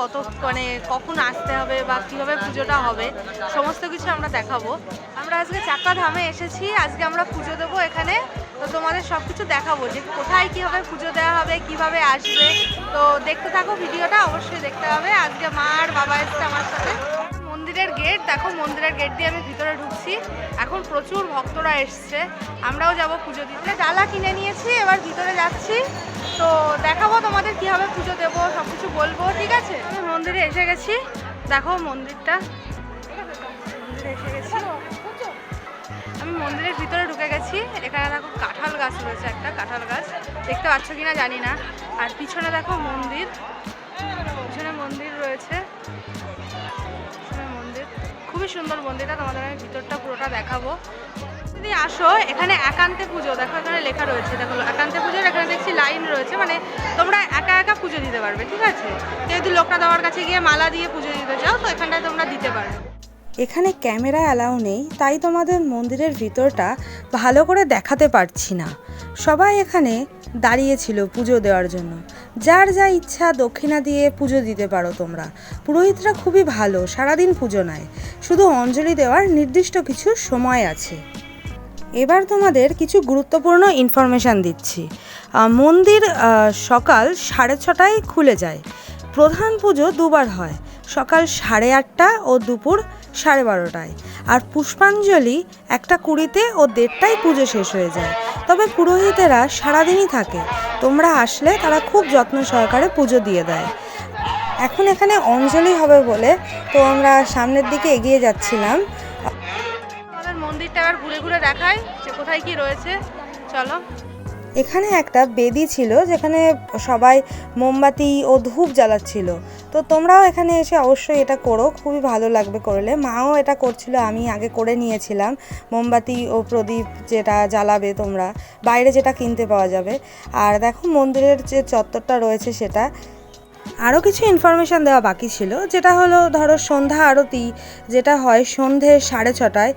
কত মানে কখন আসতে হবে বা কীভাবে পুজোটা হবে, সমস্ত কিছু আমরা দেখাবো। আমরা আজকে চাকা ধামে এসেছি, আজকে আমরা পুজো দেবো এখানে। তো তোমাদের সব কিছু দেখাবো যে কোথায় কীভাবে পুজো দেওয়া হবে, কীভাবে আসবে। তো দেখতে থাকো, ভিডিওটা অবশ্যই দেখতে হবে। আজকে মা আর বাবা এসছে আমার সাথে। মন্দিরের গেট, দেখো মন্দিরের গেট দিয়ে আমি ভিতরে ঢুকছি। এখন প্রচুর ভক্তরা এসছে। আমরাও যাব পুজো দিতে। ডালা কিনে নিয়েছি, এবার ভিতরে যাচ্ছি। তো দেখাবো তোমাদের কীভাবে পুজো দেবো সব কিছু বলব, ঠিক আছে? আমি মন্দিরে এসে গেছি। দেখো মন্দিরটা। মন্দিরে এসে গেছি। আমি মন্দিরের ভিতরে ঢুকে গেছি। এখানে দেখো কাঁঠাল গাছ রয়েছে একটা, কাঁঠাল গাছ। দেখতে পাচ্ছ কিনা জানি না। আর পিছনে দেখো মন্দির। সুন্দর মন্দিরটা, তোমাদের আমি ভিতরটা পুরোটা দেখাবো। যদি আসো, এখানে একান্তে পুজো, দেখো এখানে লেখা রয়েছে, দেখো, একান্তে পুজোর এখানে দেখছি লাইন রয়েছে মানে তোমরা একা একা পুজো দিতে পারবে, ঠিক আছে? যদি লোকটা দেওয়ার কাছে গিয়ে মালা দিয়ে পুজো দিতে চাও, তো এখানটায় তোমরা দিতে পারবে। এখানে ক্যামেরা অ্যালাউ নেই, তাই তোমাদের মন্দিরের ভিতরটা ভালো করে দেখাতে পারছি না। সবাই এখানে দাঁড়িয়েছিল পুজো দেওয়ার জন্য। যার যা ইচ্ছা দক্ষিণা দিয়ে পুজো দিতে পারো তোমরা। পুরোহিতরা খুবই ভালো, সারাদিন পুজো নেয়। শুধু অঞ্জলি দেওয়ার নির্দিষ্ট কিছু সময় আছে। এবার তোমাদের কিছু গুরুত্বপূর্ণ ইনফরমেশান দিচ্ছি। মন্দির সকাল সাড়ে ছটায় খুলে যায়। প্রধান পুজো দুবার হয়, সকাল সাড়ে আটটা ও দুপুর সাড়ে বারোটায়। আর পুষ্পাঞ্জলি একটা কুড়িতে ও দেড়টায় পুজো শেষ হয়ে যায়। তবে পুরোহিতেরা সারাদিনই থাকে। তোমরা আসলে তারা খুব যত্ন সহকারে পুজো দিয়ে দেয়। এখন এখানে অঞ্জলি হবে বলে তো আমরা সামনের দিকে এগিয়ে যাচ্ছিলাম। মন্দিরটা আবার ঘুরে ঘুরে দেখায় যে কোথায় কি রয়েছে। চলো। এখানে একটা বেদি ছিল যেখানে সবাই মোমবাতি ও ধূপ জ্বালাচ্ছিল। তো তোমরাও এখানে এসে অবশ্যই এটা করো, খুবই ভালো লাগবে করলে। মাও এটা করছিল, আমি আগে করে নিয়েছিলাম মোমবাতি ও প্রদীপ যেটা জ্বালাবে তোমরা। বাইরে যেটা কিনতে পাওয়া যাবে। আর দেখো মন্দিরের যে চত্বরটা রয়েছে সেটা আরও কিছু ইনফরমেশান দেওয়া বাকি ছিল, যেটা হলো ধরো সন্ধ্যা আরতি, যেটা হয় সন্ধে সাড়ে ছটায়।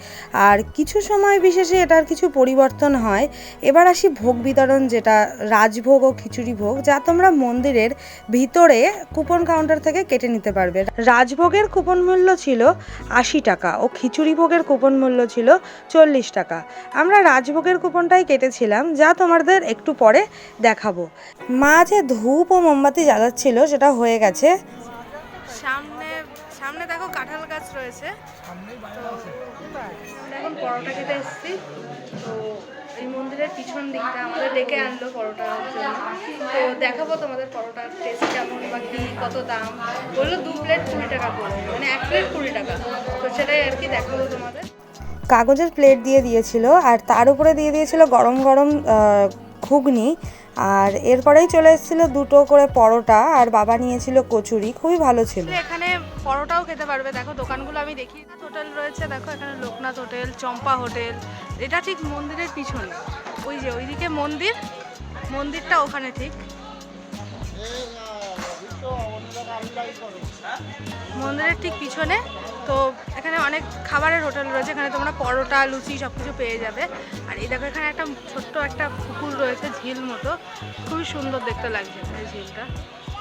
আর কিছু সময় বিশেষে এটার কিছু পরিবর্তন হয়। এবার আসি ভোগ বিতরণ, যেটা রাজভোগ ও খিচুড়ি ভোগ, যা তোমরা মন্দিরের ভিতরে কুপন কাউন্টার থেকে কেটে নিতে পারবে। রাজভোগের কুপন মূল্য ছিল আশি টাকা ও খিচুড়ি ভোগের কুপন মূল্য ছিল চল্লিশ টাকা। আমরা রাজভোগের কুপনটাই কেটেছিলাম, যা তোমাদের একটু পরে দেখাবো। মা যে ধূপ ও মোমবাতি জ্বালাচ্ছিল সেটা হয়ে গেছে। সামনে সামনে দেখো কাঁঠাল গাছ রয়েছে। এখন পরোটা খেতে এসেছি। তো এই মন্দিরের পিছন দিকটা আমাদের ডেকে আনলো পরোটার জন্য। তো দেখাবো তোমাদের পরোটার টেস্ট কেমন বা কি কত দাম। বলল দু প্লেট কুড়ি টাকা পড়বে মানে এক প্লেট কুড়ি টাকা। তো সেটাই আর কি দেখাবো তোমাদের। কাগজের প্লেট দিয়ে দিয়েছিল আর তার উপরে দিয়ে দিয়েছিল গরম গরম ঘুগনি। আর এরপরেই চলে এসেছিল দুটো করে পরোটা, আর বাবা নিয়েছিল কচুরি, খুবই ভালো ছিল। এখানে পরোটাও খেতে পারবে। দেখো, দোকানগুলো আমি দেখি হোটেল রয়েছে, দেখো, এখানে লোকনাথ হোটেল, চম্পা হোটেল। এটা ঠিক মন্দিরের পিছনে। ওই যে, ওইদিকে মন্দির, মন্দিরটা ওখানে ঠিক। মন্দিরের ঠিক পিছনে তো এখানে অনেক খাবারের হোটেল রয়েছে, এখানে তোমরা পরোটা, লুচি সব কিছু পেয়ে যাবে। আর এই দেখো, এখানে একটা ছোট্ট একটা পুকুর রয়েছে, ঝিল মতো। খুবই সুন্দর দেখতে লাগছে এই ঝিলটা।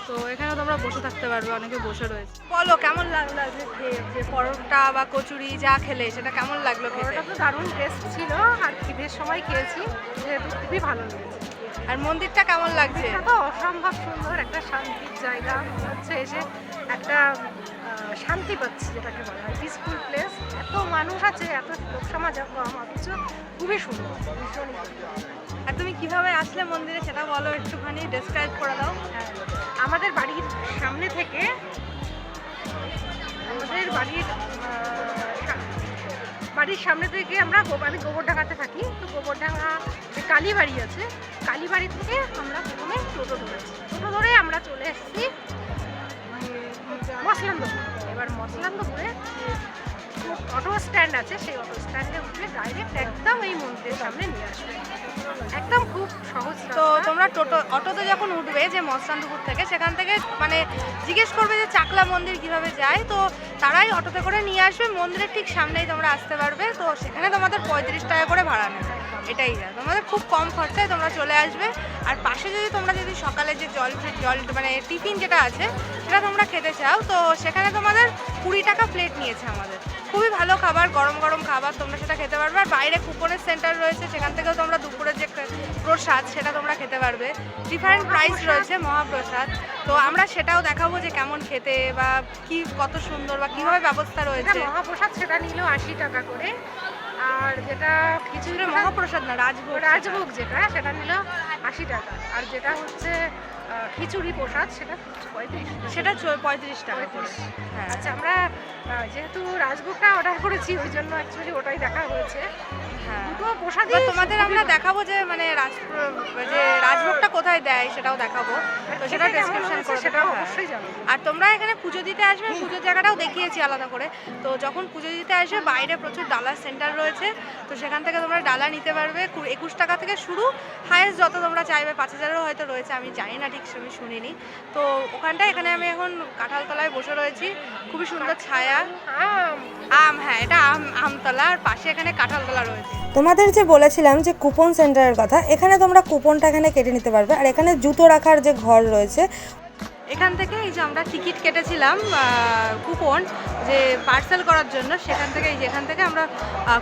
তো এখানে তোমরা বসে থাকতে পারবে, অনেকে বসে রয়েছে। বলো, কেমন লাগল খেয়ে? যে পরোটা বা কচুরি যা খেলে, সেটা কেমন লাগল ওটা তো দারুণ টেস্ট ছিল, আর খিদের সময় খেয়েছি, যেহেতু খুবই ভালো লেগেছে। আর মন্দিরটা কেমন লাগছে? তো অসম্ভব সুন্দর একটা শান্তির জায়গা। হচ্ছে এসে একটা শান্তি পাচ্ছি যেটাকে বলা হয় পিসফুল প্লেস এত মানুষ আছে এত লোক সমাজ কম অথচ খুবই সুন্দর। ভীষণই আর তুমি কীভাবে আসলে মন্দিরে সেটা বলো একটুখানি ডেসক্রাইব করে দাও। হ্যাঁ, আমাদের বাড়ির সামনে থেকে আমাদের বাড়ির বাড়ির সামনে থেকে আমরা আমি গোবরডাঙ্গাতে থাকি, তো গোবরডাঙ্গা যে কালীবাড়ি আছে, কালীবাড়ি থেকে আমরা প্রথমে টোটো ধরেছি টোটো ধরে আমরা চলে এসেছি মসলান্দপুর। এবার মসলান্দপুরে অটো স্ট্যান্ড আছে সেই অটো স্ট্যান্ডে উঠে ডাইরেক্ট একদম এই মন্দিরের সামনে নিয়ে আসবে। একদম খুব সহজ তো তোমরা টোটো অটোতে যখন উঠবে যে মস্তানপুকুর থেকে সেখান থেকে মানে জিজ্ঞেস করবে যে চাকলা মন্দির কীভাবে যায় তো তারাই অটোতে করে নিয়ে আসবে। মন্দিরের ঠিক সামনেই তোমরা আসতে পারবে তো সেখানে তোমাদের পঁয়ত্রিশ টাকা করে ভাড়া নেবে। এটাই যা তোমাদের খুব কম খরচায় তোমরা চলে আসবে। আর পাশে যদি তোমরা যদি সকালে যে জল জল মানে টিফিন যেটা আছে সেটা তোমরা খেতে চাও তো সেখানে তোমাদের কুড়ি টাকা প্লেট নিয়েছে আমাদের। খুবই ভালো খাবার গরম গরম খাবার তোমরা সেটা খেতে পারবে। আর বাইরে কুপনের সেন্টার রয়েছে সেখান থেকেও তোমরা দুপুরের যে প্রসাদ সেটা তোমরা খেতে পারবে। ডিফারেন্ট প্রাইস রয়েছে মহাপ্রসাদ। তো আমরা সেটাও দেখাবো যে কেমন খেতে বা কি কত সুন্দর বা কীভাবে ব্যবস্থা রয়েছে। মহাপ্রসাদ সেটা নিল আশি টাকা করে। আর যেটা খিচুড়ি মহাপ্রসাদ না রাজভোগ রাজভোগ যেটা সেটা নিল আশি টাকা। আর যেটা হচ্ছে খিচুড়ি প্রসাদ সেটা পঁয়ত্রিশ সেটা পঁয়ত্রিশ টাকা করে। হ্যাঁ আচ্ছা আমরা যেহেতু রাজভোগটা অর্ডার করেছি ওই জন্য অ্যাকচুয়ালি ওটাই দেখা হয়েছে। হ্যাঁ। দুটো প্রসাদই এবার তোমাদের আমরা। দেখাবো যে মানে রাজ যে রাজভোগটা কোথায় দেয় সেটাও দেখাবো। তো সেটা ডেসক্রিপশন করে হ্যাঁ। অবশ্যই জানাব। আর তোমরা এখানে পুজো দিতে আসবে পুজোর জায়গাটাও দেখিয়েছি আলাদা করে। তো যখন পুজো দিতে আসবে বাইরে প্রচুর ডালার সেন্টার রয়েছে। তো সেখান থেকে তোমরা ডালা নিতে পারবে। একুশ টাকা থেকে শুরু হায়েস্ট যত তোমরা চাইবে পাঁচ হাজারেরও হয়তো রয়েছে আমি জানি না ঠিক আমি শুনিনি। তো ওখানটায় এখানে আমি এখন কাঁঠালতলায় বসে রয়েছি। খুবই সুন্দর ছায়া। আম। আম হ্যাঁ এটা আম আমতলা। আর পাশে এখানে কাঁঠালতলা রয়েছে। তোমাদের যে বলেছিলাম যে কুপন সেন্টারের কথা এখানে তোমরা কুপনটা এখানে কেটে নিতে পারবে। আর এখানে জুতো রাখার যে ঘর রয়েছে এখান থেকে এই যে আমরা টিকিট কেটেছিলাম কুপন যে পার্সেল করার জন্য সেখান থেকে এই যে এখান থেকে আমরা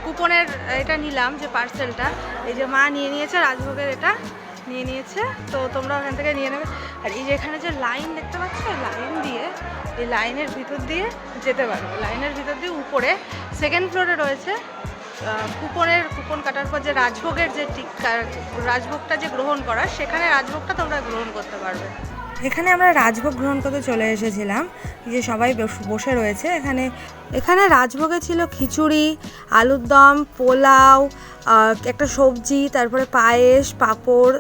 কুপনের এটা নিলাম যে পার্সেলটা। এই যে মা নিয়ে নিয়েছে রাজভোগের এটা। নিয়ে নিয়েছে। তো তোমরা ওখান থেকে নিয়ে নেবে। আর এই যে এখানে যে লাইন দেখতে পাচ্ছ লাইন দিয়ে, এই লাইনের ভিতর দিয়ে যেতে পারবে লাইনের ভিতর দিয়ে উপরে সেকেন্ড ফ্লোরে রয়েছে কুপনের, কুপন কাটার পর যে রাজভোগের যে টিক- রাজভোগটা যে গ্রহণ করার, সেখানে রাজভোগটা তোমরা গ্রহণ করতে পারবে। এখানে আমরা রাজভোগ গ্রহণ করতে চলে এসেছিলাম। যে সবাই বস- বসে রয়েছে। এখানে এখানে রাজভোগে ছিল খিচুড়ি, আলুর দম, পোলাও একটা সবজি, তারপরে পায়েস, পাঁপড়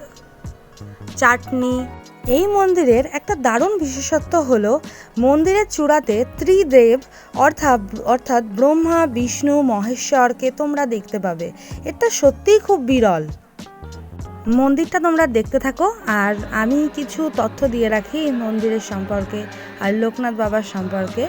চাটনি। এই মন্দিরের একটা দারুণ বিশেষত্ব হলো, মন্দিরের চূড়াতে ত্রিদেব অর্থাৎ অর্থাৎ ব্রহ্মা, বিষ্ণু মহেশ্বরকে তোমরা দেখতে পাবে। এটা সত্যিই খুব বিরল। মন্দিরটা তোমরা দেখতে থাকো, আর আমি কিছু তথ্য দিয়ে রাখি মন্দিরের সম্পর্কে আর লোকনাথ বাবার সম্পর্কে।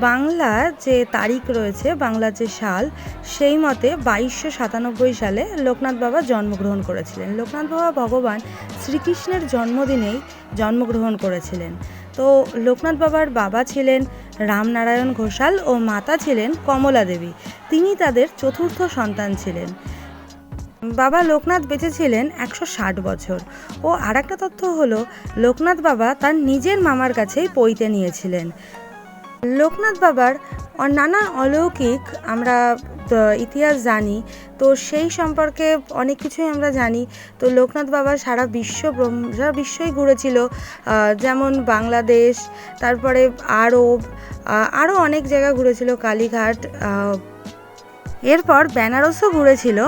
বাংলার যে তারিখ রয়েছে বাংলার যে সাল, সেই মতে বাইশশো সাতানব্বই সালে লোকনাথ বাবা জন্মগ্রহণ করেছিলেন। লোকনাথ বাবা ভগবান শ্রীকৃষ্ণের জন্মদিনেই জন্মগ্রহণ করেছিলেন। তো লোকনাথ বাবার বাবা ছিলেন রামনারায়ণ ঘোষাল ও মাতা ছিলেন কমলা দেবী। তিনি তাদের চতুর্থ সন্তান ছিলেন। বাবা লোকনাথ বেঁচেছিলেন একশো ষাট বছর। ও আর একটা তথ্য হলো, লোকনাথ বাবা তার নিজের মামার কাছেই পইতে নিয়েছিলেন। লোকনাথ বাবার নানা অলৌকিক আমরা ইতিহাস জানি। তো সেই সম্পর্কে অনেক কিছুই আমরা জানি। তো লোকনাথ বাবা সারা বিশ্ব সারা বিশ্বই ঘুরেছিল। যেমন বাংলাদেশ, তারপরে আরব আরও অনেক জায়গা ঘুরেছিল, কালীঘাট এরপর বেনারসও ঘুরেছিল।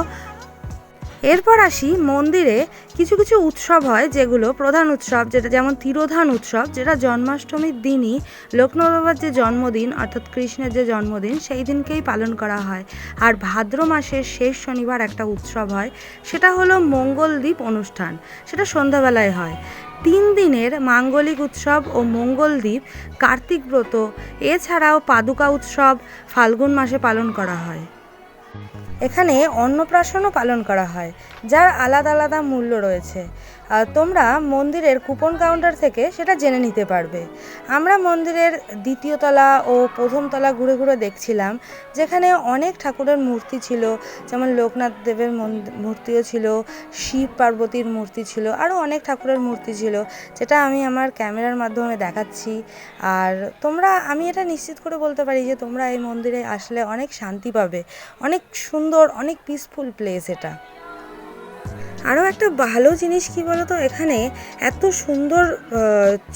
এরপর আসি মন্দিরে কিছু কিছু উৎসব হয়, যেগুলো প্রধান উৎসব, যেটা যেমন তিরোধান উৎসব, যেটা জন্মাষ্টমীর দিনই লোকনাথ বাবার যে জন্মদিন, অর্থাৎ কৃষ্ণের যে জন্মদিন, সেই দিনকেই পালন করা হয়। আর ভাদ্র মাসের শেষ শনিবার একটা উৎসব হয়, সেটা হলো মঙ্গলদ্বীপ অনুষ্ঠান, সেটা সন্ধ্যাবেলায় হয়। তিন দিনের মাঙ্গলিক উৎসব ও মঙ্গলদ্বীপ কার্তিক ব্রত, এছাড়াও পাদুকা উৎসব, ফাল্গুন মাসে পালন করা হয়। এখানে অন্নপ্রাশনও পালন করা হয় যার আলাদা আলাদা মূল্য রয়েছে। তোমরা মন্দিরের কুপন কাউন্টার থেকে সেটা জেনে নিতে পারবে। আমরা মন্দিরের দ্বিতীয় তলা ও প্রথম তলা ঘুরে ঘুরে দেখছিলাম, যেখানে অনেক ঠাকুরের মূর্তি ছিল, যেমন লোকনাথ দেবের মূর্তিও ছিল, শিব পার্বতীর মূর্তি ছিল আরও অনেক ঠাকুরের মূর্তি ছিল, যেটা আমি আমার ক্যামেরার মাধ্যমে দেখাচ্ছি। আর তোমরা, আমি এটা নিশ্চিত করে বলতে পারি যে তোমরা এই মন্দিরে আসলে অনেক শান্তি পাবে, অনেক সুন্দর, অনেক পিসফুল প্লেস এটা। আরও একটা ভালো জিনিস কি বলতো? এখানে এত সুন্দর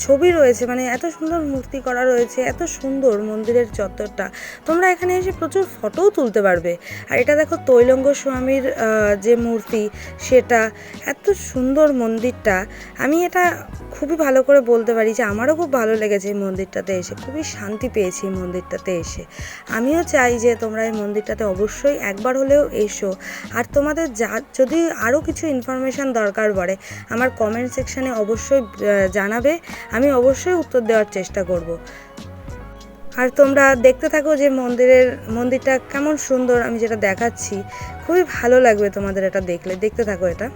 ছবি রয়েছে মানে এত সুন্দর মূর্তি করা রয়েছে, এত সুন্দর মন্দিরের চত্বরটা। তোমরা এখানে এসে প্রচুর ফটোও তুলতে পারবে। আর এটা দেখো তৈলঙ্গ স্বামীর যে মূর্তি, সেটা এত সুন্দর মন্দিরটা। আমি এটা খুবই ভালো করে বলতে পারি যে আমারও খুব ভালো লেগেছে এই মন্দিরটাতে এসে, খুবই শান্তি পেয়েছি এই মন্দিরটাতে এসে। আমিও চাই যে তোমরা এই মন্দিরটাতে অবশ্যই একবার হলেও এসো। আর তোমাদের যা, যদি আরও কিছু ইনফরমেশান দরকার পড়ে, আমার কমেন্ট সেকশানে অবশ্যই জানাবে, আমি অবশ্যই উত্তর দেওয়ার চেষ্টা করব। আর তোমরা দেখতে থাকো যে মন্দিরের, মন্দিরটা কেমন সুন্দর, আমি যেটা দেখাচ্ছি, খুবই ভালো লাগবে তোমাদের এটা দেখলে, দেখতে থাকো এটা।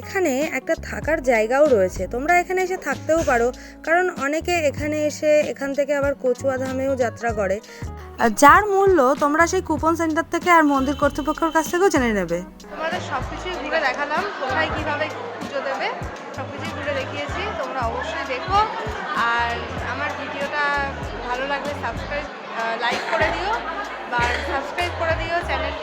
এখানে একটা থাকার জায়গাও রয়েছে। তোমরা এখানে এসে থাকতেও পারো, কারণ অনেকে এখানে এসে এখান থেকে আবার কচুয়া ধামেও যাত্রা করে। যার মূল্য তোমরা সেই কুপন সেন্টার থেকে আর মন্দির কর্তৃপক্ষের কাছ থেকেও জেনে নেবে। তোমাদের সব কিছুই ঘুরে দেখালাম, কোথায় কীভাবে পুজো দেবে সব কিছুই ঘুরে দেখিয়েছি, তোমরা অবশ্যই দেখো। আর আমার ভিডিওটা ভালো লাগলে সাবস্ক্রাইব লাইক করে দিও, বা সাবস্ক্রাইব করে দিও চ্যানেল